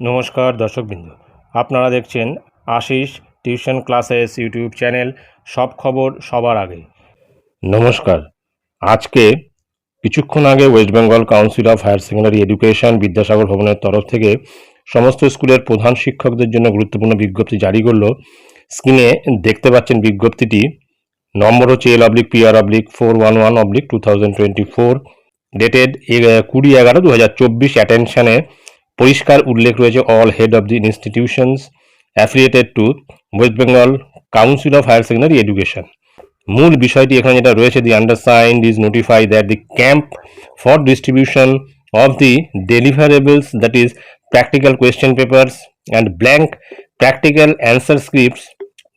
নমস্কার দর্শকবৃন্দ। আপনারা দেখছেন Ashis tuition classes YouTube channel, সব খবর সবার আগে। নমস্কার। আজকে কিছুক্ষণ আগে West Bengal Council of Higher Secondary Education Bidyasagar ভবনের তরফ থেকে সমস্ত স্কুলের প্রধান শিক্ষকদের জন্য গুরুত্বপূর্ণ বিজ্ঞপ্তি জারি করল। স্ক্রিনে দেখতে পাচ্ছেন বিজ্ঞপ্তিটি, নম্বর হচ্ছে L oblique PR oblique four one one oblique two thousand twenty four, dated কুড়ি এগারো দু হাজার চব্বিশ অ্যাটেনশনে পরিষ্কার উল্লেখ রয়েছে all head of the institutions affiliated to West Bengal Council of Higher Secondary Education মূল বিষয়টি এখানে যেটা রয়েছে the undersigned is notify that the camp for distribution of the deliverables that is practical question papers and blank practical answer scripts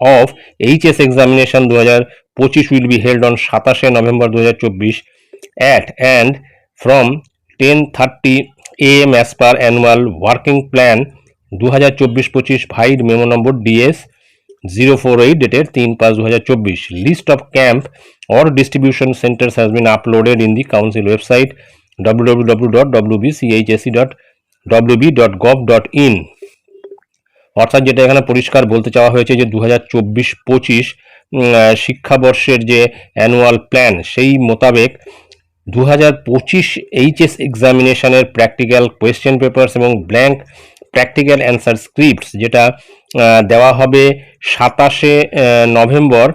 of HS examination দু হাজার পঁচিশ will be held on সাতাশে November দু হাজার চব্বিশ at and from ten thirty AM as per annual working plan দু হাজার চব্বিশ পঁচিশ five memo number DS zero four eight ডেটের তিন পাঁচ দু হাজার চব্বিশ list of camp or distribution centres has been uploaded in the council website W W W dot W B CHSE dot W B dot gov dot in অর্থাৎ যেটা এখানে পরিষ্কার বলতে চাওয়া হয়েছে যে দু হাজার চব্বিশ পঁচিশ শিক্ষাবর্ষের যে অ্যানুয়াল প্ল্যান সেই মোতাবেক দু হাজার পঁচিশ এইচএস এক্সামিনেশনের প্র্যাকটিক্যাল কোয়েশ্চেন পেপার্স এবং ব্ল্যাঙ্ক প্র্যাকটিক্যাল অ্যান্সার স্ক্রিপ্টস যেটা দেওয়া হবে সাতাশে নভেম্বর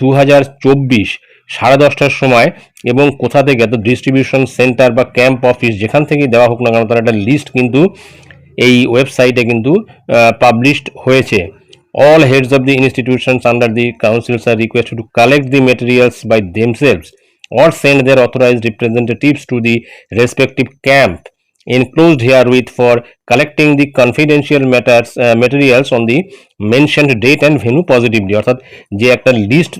দু হাজার চব্বিশ সাড়ে দশটার সময় এবং কোথা থেকে তো ডিস্ট্রিবিউশন সেন্টার বা ক্যাম্প অফিস যেখান থেকেই দেওয়া হোক না কেন, তার একটা লিস্ট কিন্তু এই ওয়েবসাইটে কিন্তু পাবলিশড হয়েছে। All heads of the institutions under the councils are requested to collect the materials by themselves or send their authorized representatives to the respective camp enclosed herewith for collecting the confidential matters uh, materials on the mentioned date and venue positively অর্থাৎ যে একটা list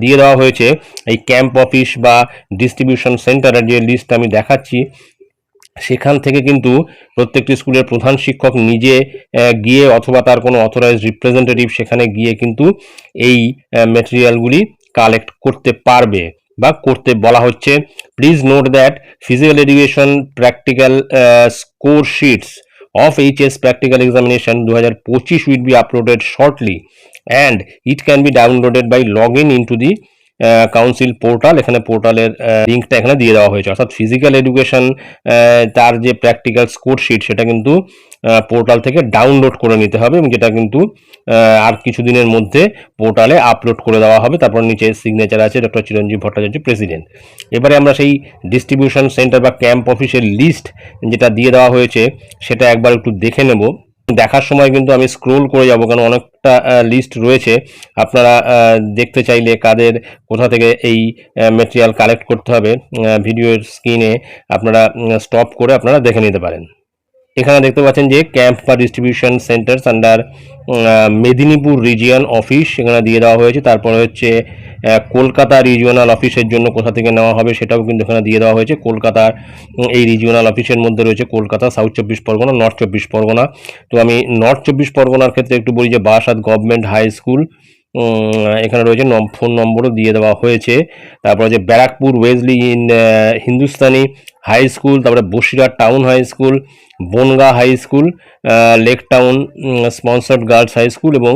দিয়ে দেওয়া হয়েছে এই camp office বা distribution সেন্টারের যে লিস্ট আমি দেখাচ্ছি সেখান থেকে কিন্তু প্রত্যেকটি স্কুলের প্রধান শিক্ষক নিজে গিয়ে অথবা তার কোনো অথরাইজ রিপ্রেজেন্টেটিভ সেখানে গিয়ে কিন্তু এই মেটেরিয়ালগুলি কালেক্ট করতে পারবে বা করতে বলা হচ্ছে। Please note that physical education practical score sheets of H S practical examination দু হাজার পঁচিশ will be uploaded shortly and it can be downloaded by log in into the council portal এখানে পোর্টালের লিঙ্কটা এখানে দিয়ে দেওয়া হয়েছে। অর্থাৎ ফিজিক্যাল এডুকেশন তার যে প্র্যাকটিক্যাল স্কোর শিট সেটা কিন্তু পোর্টাল থেকে ডাউনলোড করে নিতে হবে এবং যেটা কিন্তু আর কিছুদিনের মধ্যে পোর্টালে আপলোড করে দেওয়া হবে। তারপর নিচে সিগনেচার আছে ডক্টর চিরঞ্জীব ভট্টাচার্য প্রেসিডেন্ট এবারে আমরা সেই ডিস্ট্রিবিউশন সেন্টার বা ক্যাম্প অফিসের লিস্ট যেটা দিয়ে দেওয়া হয়েছে, সেটা একবার একটু দেখে নেব। দেখার সময় কিন্তু আমি স্ক্রোল করে যাব কারণ অনেকটা লিস্ট রয়েছে। আপনারা দেখতে চাইলে কাদের, কোথা থেকে এই মেটেরিয়াল কালেক্ট করতে হবে ভিডিওর স্ক্রিনে আপনারা স্টপ করে আপনারা দেখে নিতে পারেন। এখানে দেখতে পাচ্ছেন যে ক্যাম্প বা distribution centres under Medinipur region office এখানে দিয়ে দেওয়া হয়েছে। তারপরে হচ্ছে কলকাতা রিজিওনাল অফিসের জন্য কোথা থেকে নেওয়া হবে সেটাও কিন্তু এখানে দিয়ে দেওয়া হয়েছে। কলকাতার এই রিজিওনাল অফিসের মধ্যে রয়েছে কলকাতা সাউথ চব্বিশ পরগনা নর্থ চব্বিশ পরগনা। তো আমি নর্থ চব্বিশ পরগনার ক্ষেত্রে একটু বলি যে বারাসাত গভর্নমেন্ট হাই স্কুল এখানে রয়েছে ফোন নম্বরও দিয়ে দেওয়া হয়েছে। তারপরে যে Barrackpore Wesley in Hindustani high school, তারপরে Basirhat town high school, Bongaon high school Lake Town sponsored girls high school এবং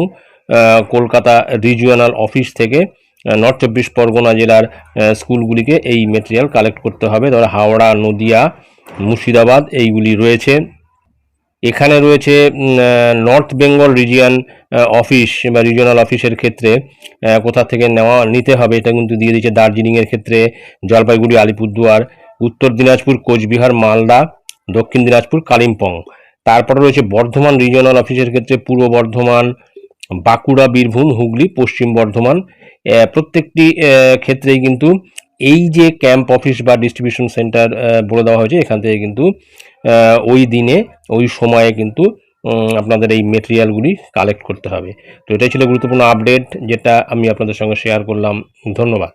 কলকাতা রিজিওনাল অফিস থেকে নর্থ চব্বিশ পরগনা জেলার স্কুলগুলিকে এই মেটেরিয়াল কালেক্ট করতে হবে। ধরো হাওড়া, নদিয়া, মুর্শিদাবাদ এইগুলি রয়েছে। এখানে রয়েছে নর্থ বেঙ্গল রিজিয়ান অফিস বা রিজিয়নাল অফিসের ক্ষেত্রে কোথা থেকে নেওয়া, নিতে হবে এটা কিন্তু দিয়ে দিয়েছে দার্জিলিংয়ের ক্ষেত্রে, জলপাইগুড়ি, আলিপুরদুয়ার, উত্তর দিনাজপুর, কোচবিহার, মালদা, দক্ষিণ দিনাজপুর, কালিম্পং। তারপরে রয়েছে বর্ধমান রিজিয়নাল অফিসের ক্ষেত্রে পূর্ব বর্ধমান, বাঁকুড়া, বীরভূম, হুগলি, পশ্চিম বর্ধমান প্রত্যেকটি ক্ষেত্রেই কিন্তু এই যে ক্যাম্প অফিস বা ডিস্ট্রিবিউশন সেন্টার বলে দেওয়া হয়েছে, এখান থেকে কিন্তু ওই দিনে, ওই সময়ে কিন্তু আপনাদের এই মেটেরিয়ালগুলি কালেক্ট করতে হবে। তো এটাই ছিল গুরুত্বপূর্ণ আপডেট যেটা আমি আপনাদের সঙ্গে শেয়ার করলাম। ধন্যবাদ।